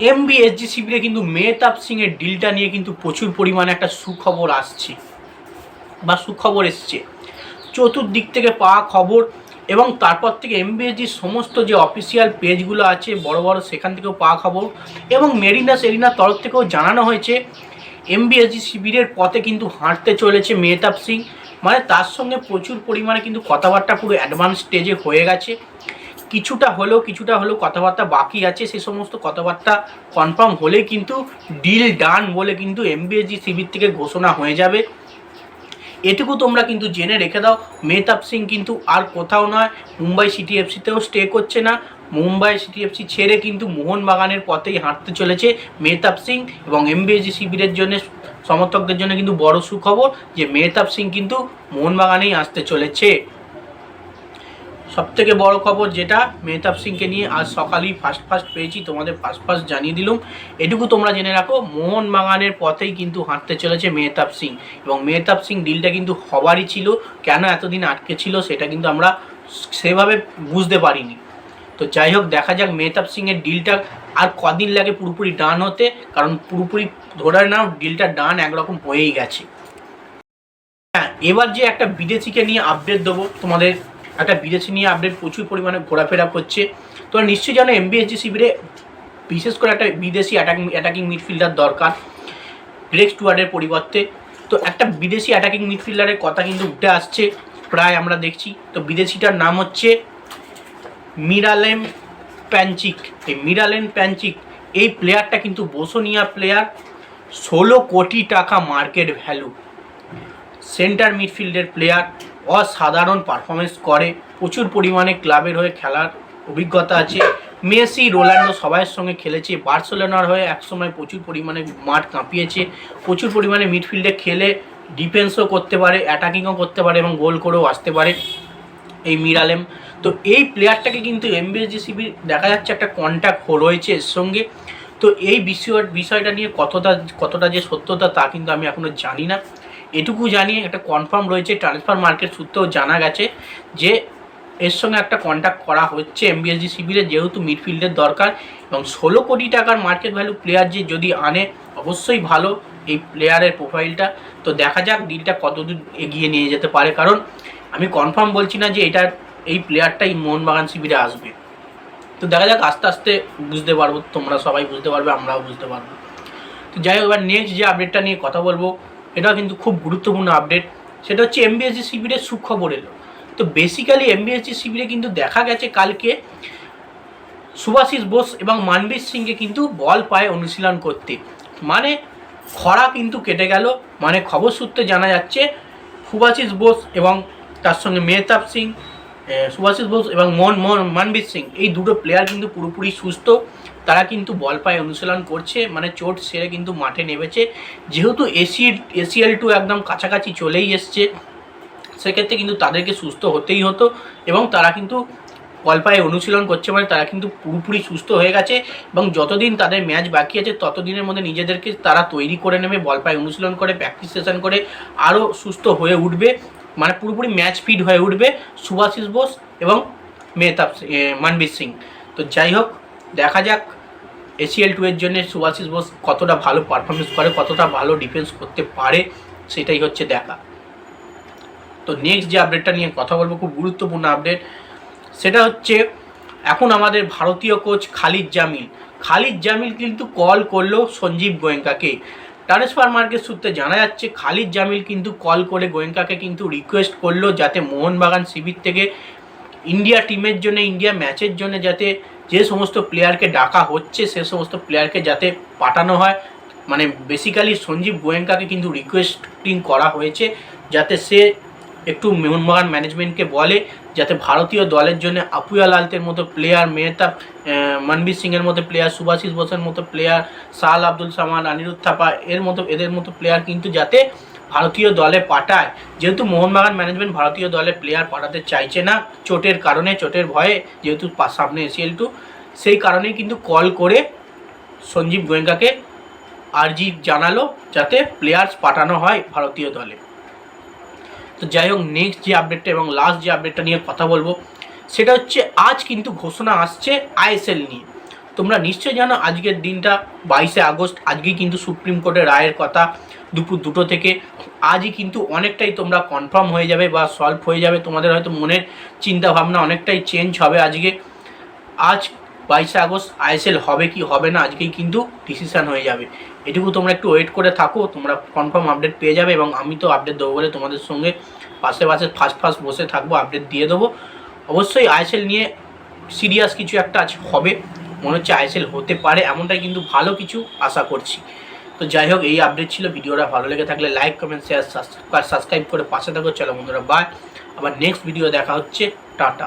MBSG শিবিরে কিন্তু মেহতাব সিং এর ডিলটা নিয়ে কিন্তু প্রচুর পরিমাণে একটা সুখবর আসছে বা সুখবর এসছে। চতুর্দিক থেকে পাওয়া খবর এবং তারপর থেকে এমবিএসজির সমস্ত যে অফিসিয়াল পেজগুলো আছে, বড় বড় সেখান থেকেও পাওয়া খবর এবং মেরিনা সেরিনার তরফ থেকেও জানানো হয়েছে এমবিএসজি শিবিরের পথে কিন্তু হাঁটতে চলেছে মেহতাব সিং। মানে তার সঙ্গে প্রচুর পরিমাণে কিন্তু কথাবার্তা পুরো অ্যাডভান্স স্টেজে হয়ে গেছে। কিছুটা হলেও কিছুটা হলেও কথাবার্তা বাকি আছে, সে সমস্ত কথাবার্তা কনফার্ম হলে কিন্তু ডিল ডান বলে কিন্তু এমবিএসজি শিবির থেকে ঘোষণা হয়ে যাবে। এটুকু তোমরা কিন্তু জেনে রেখে দাও, মেহতাব সিং কিন্তু আর কোথাও নয়, মুম্বাই সিটি এফসিতেও স্টে করছে না। মুম্বাই সিটি এফসি ছেড়ে কিন্তু মোহনবাগানের পথেই হাঁটতে চলেছে মেহতাব সিং এবং এমবিএসজি শিবিরের জন্য, সমর্থকদের জন্য কিন্তু বড় সুখবর যে মেহতাব সিং কিন্তু মোহনবাগানেই আসতে চলেছে। সব থেকে বড় খবর যেটা মেহতাব সিংকে নিয়ে আজ সকালেই ফার্স্ট ফার্স্ট পেয়েছি, তোমাদের ফার্স্ট ফার্স্ট জানিয়ে দিলাম। এটুকু তোমরা জেনে রাখো মোহন বাগানের পথেই কিন্তু হাঁটতে চলেছে মেহতাব সিং। এবং মেহতাব সিং ডিলটা কিন্তু হবারই ছিল, কেন এতদিন আটকে ছিল সেটা কিন্তু আমরা সেভাবে বুঝতে পারিনি। তো যাই হোক, দেখা যাক মেহতাব সিংয়ের ডিলটা আর কদিন লাগে পুরোপুরি ডান হতে, কারণ পুরোপুরি ধরে নাও ডিলটা ডান একরকম হয়েই গেছে। হ্যাঁ এবার যে একটা বিদেশিকে নিয়ে আপডেট দেবো তোমাদের একটা বিদেশি নিয়ে আপডেট প্রচুর পরিমাণে ঘোরাফেরা করছে। তো নিশ্চয়ই জানো এমবিএসজি শিবিরে বিশেষ করে একটা বিদেশি অ্যাটাকিং অ্যাটাকিং মিডফিল্ডার দরকার গ্রেক স্টুয়ার্ডের পরিবর্তে। তো একটা বিদেশি অ্যাটাকিং মিডফিল্ডারের কথা কিন্তু উঠে আসছে, প্রায় আমরা দেখছি। তো বিদেশিটার নাম হচ্ছে মিরালেম প্যাঞ্চিক এই মিরালেন প্যাঞ্চিক এই প্লেয়ারটা কিন্তু বোসোনিয়া প্লেয়ার ষোলো কোটি টাকা মার্কেট ভ্যালু সেন্টার মিডফিল্ডের প্লেয়ার অসাধারণ পারফরমেন্স করে। প্রচুর পরিমাণে ক্লাবের হয়ে খেলার অভিজ্ঞতা আছে। মেসি রোনাল্ডো সবাইয়ের সঙ্গে খেলেছে। বার্সেলোনার হয়ে একসময় প্রচুর পরিমাণে মাঠ কাঁপিয়েছে। প্রচুর পরিমাণে মিডফিল্ডে খেলে ডিফেন্সও করতে পারে অ্যাটাকিংও করতে পারে এবং গোল করেও আসতে পারে এই মিরালেম। তো এই প্লেয়ারটাকে কিন্তু এমবিএসজি শিবির দেখা যাচ্ছে একটা কন্ট্যাক্ট রয়েছে এর সঙ্গে। তো এই বিষয় বিষয়টা নিয়ে কতটা কতটা যে সত্যতা তা কিন্তু আমি এখনও জানি না। এটুকু জানিয়ে একটা কনফার্ম রয়েছে ট্রান্সফার মার্কেট সূত্রেও জানা গেছে যে এর সঙ্গে একটা কন্ট্যাক্ট করা হচ্ছে এমবিএসজি শিবিরে যেহেতু মিডফিল্ডের দরকার এবং ষোলো কোটি টাকার মার্কেট ভ্যালু প্লেয়ার যে যদি আনে, অবশ্যই ভালো এই প্লেয়ারের প্রোফাইলটা তো দেখা যাক ডিলটা কতদূর এগিয়ে নিয়ে যেতে পারে। কারণ আমি কনফার্ম বলছি না যে এটার, এই প্লেয়ারটাই মোহনবাগান শিবিরে আসবে। তো দেখা যাক আস্তে আস্তে বুঝতে পারব, তোমরা সবাই বুঝতে পারবে, আমরাও বুঝতে পারব। তো যাই হোক, এবার নেক্সট যে আপডেটটা নিয়ে কথা বলব এটাও কিন্তু খুব গুরুত্বপূর্ণ আপডেট সেটা হচ্ছে এমবিএসজি শিবিরের সুখবর এলো। তো বেসিক্যালি এমবিএসজি শিবিরে কিন্তু দেখা গেছে কালকে সুভাষিস বোস এবং মানবীর সিংকে কিন্তু বল পায় অনুশীলন করতে। মানে খরা কিন্তু কেটে গেল। মানে খবর সূত্রে জানা যাচ্ছে সুভাষিস বোস এবং তার সঙ্গে মেহতাব সিং সুভাষিস বোস এবং মন মন, মানবীর সিং এই দুটো প্লেয়ার কিন্তু পুরোপুরি সুস্থ। তারা কিন্তু বল পায়ে অনুশীলন করছে মানে চোট সেরে কিন্তু মাঠে নেমেছে। যেহেতু এসি এসিএল টু একদম কাছাকাছি চলেই এসছে, সেক্ষেত্রে কিন্তু তাদেরকে সুস্থ হতেই হতো এবং তারা কিন্তু পায়ে অনুশীলন করছে মানে তারা কিন্তু পুরোপুরি সুস্থ হয়ে গেছে এবং যতদিন তাদের ম্যাচ বাকি আছে, ততদিনের মধ্যে নিজেদেরকে তারা তৈরি করে নেবে পায়ে অনুশীলন করে প্র্যাকটিস সেশন করে, আরও সুস্থ হয়ে উঠবে মানে পুরোপুরি ম্যাচ ফিট হয়ে উঠবে সুভাষিস বোস এবং মেহতাব মানবীর সিং। তো যাই হোক, দেখা যাক এসিএল টু এর জন্য সুভাষিস বোস কতটা ভালো পারফরমেন্স করে, কতটা ভালো ডিফেন্স করতে পারে, সেটাই হচ্ছে দেখা। তো নেক্সট যে আপডেটটা নিয়ে কথা বলব, খুব গুরুত্বপূর্ণ আপডেট সেটা হচ্ছে এখন আমাদের ভারতীয় কোচ খালিদ জামিল। খালিদ জামিল কিন্তু কল করল সঞ্জীব গোয়েঙ্কাকে। ট্রান্সফার মার্কেট সূত্রে জানা যাচ্ছে, খালিদ জামিল কিন্তু কল করে গোয়েঙ্কাকে কিন্তু রিকোয়েস্ট করল যাতে মোহনবাগান শিবির থেকে ইন্ডিয়া টিমের জন্য ইন্ডিয়া ম্যাচের জন্য যাতে যে সমস্ত প্লেয়ারকে ডাকা হচ্ছে, সে সমস্ত প্লেয়ারকে যাতে পাঠানো হয় মানে বেসিক্যালি সঞ্জীব গোয়েঙ্কাকে কিন্তু রিকোয়েস্টিং করা হয়েছে, যাতে সে একটু মোহনবাগান ম্যানেজমেন্টকে বলে, যাতে ভারতীয় দলের জন্য আপুয়া লালতের মতো প্লেয়ার মেহতাব মনবীর সিংয়ের মতো প্লেয়ার সুভাষিস বোসের মতো প্লেয়ার সাহাল আব্দুল সামান আনিরুদ্ধ থাপা, এর মতো, এদের মতো প্লেয়ার কিন্তু যাতে ভারতীয় দলে পাঠায়। যেহেতু মোহনবাগান ম্যানেজমেন্ট ভারতীয় দলে প্লেয়ার পাঠাতে চাইছে না, চোটের কারণে, চোটের ভয়ে যেহেতু সামনে এসিএল টু সেই কারণেই কিন্তু কল করে সঞ্জীব গোয়েঙ্কাকে আর্জি জানালো যাতে প্লেয়ার্স পাঠানো হয় ভারতীয় দলে। তো যাই হোক নেক্সট যে আপডেটটা এবং লাস্ট যে আপডেটটা নিয়ে কথা বলব, সেটা হচ্ছে আজ কিন্তু ঘোষণা আসছে আইএসএল নিয়ে। তোমরা নিশ্চয়ই জানো আজকের দিনটা বাইশে আগস্ট, আজকেই কিন্তু সুপ্রিম কোর্টের রায়ের কথা। দুপুর দুটো থেকে। আজই কিন্তু অনেকটাই তোমরা কনফার্ম হয়ে যাবে বা সলভ হয়ে যাবে। তোমাদের হয়তো মনের চিন্তা ভাবনা অনেকটাই চেঞ্জ হবে আজকে। আজ বাইশে আগস্ট আইএসএল হবে কি হবে না আজকেই কিন্তু ডিসিশান হয়ে যাবে। এটুকু তোমরা একটু ওয়েট করে থাকো, তোমরা কনফার্ম আপডেট পেয়ে যাবে এবং আমি তো আপডেট দেবো বলে তোমাদের সঙ্গে পাশে পাশে ফার্স্ট ফার্স্ট বসে থাকব আপডেট দিয়ে দেবো। অবশ্যই আইএসএল নিয়ে সিরিয়াস কিছু একটা আজ হবে। মনে হচ্ছে আইএসএল হতে পারে, এমনটাই কিন্তু ভালো কিছু আশা করছি। তো যাই হোক এই আপডেট ছিল। ভিডিওটা ভালো লেগে থাকলে লাইক কমেন্ট শেয়ার সাবস্ক্রাইব করে পাশে থাকো। চলো বন্ধুরা বাই আবার নেক্সট ভিডিও দেখা হচ্ছে। টাটা।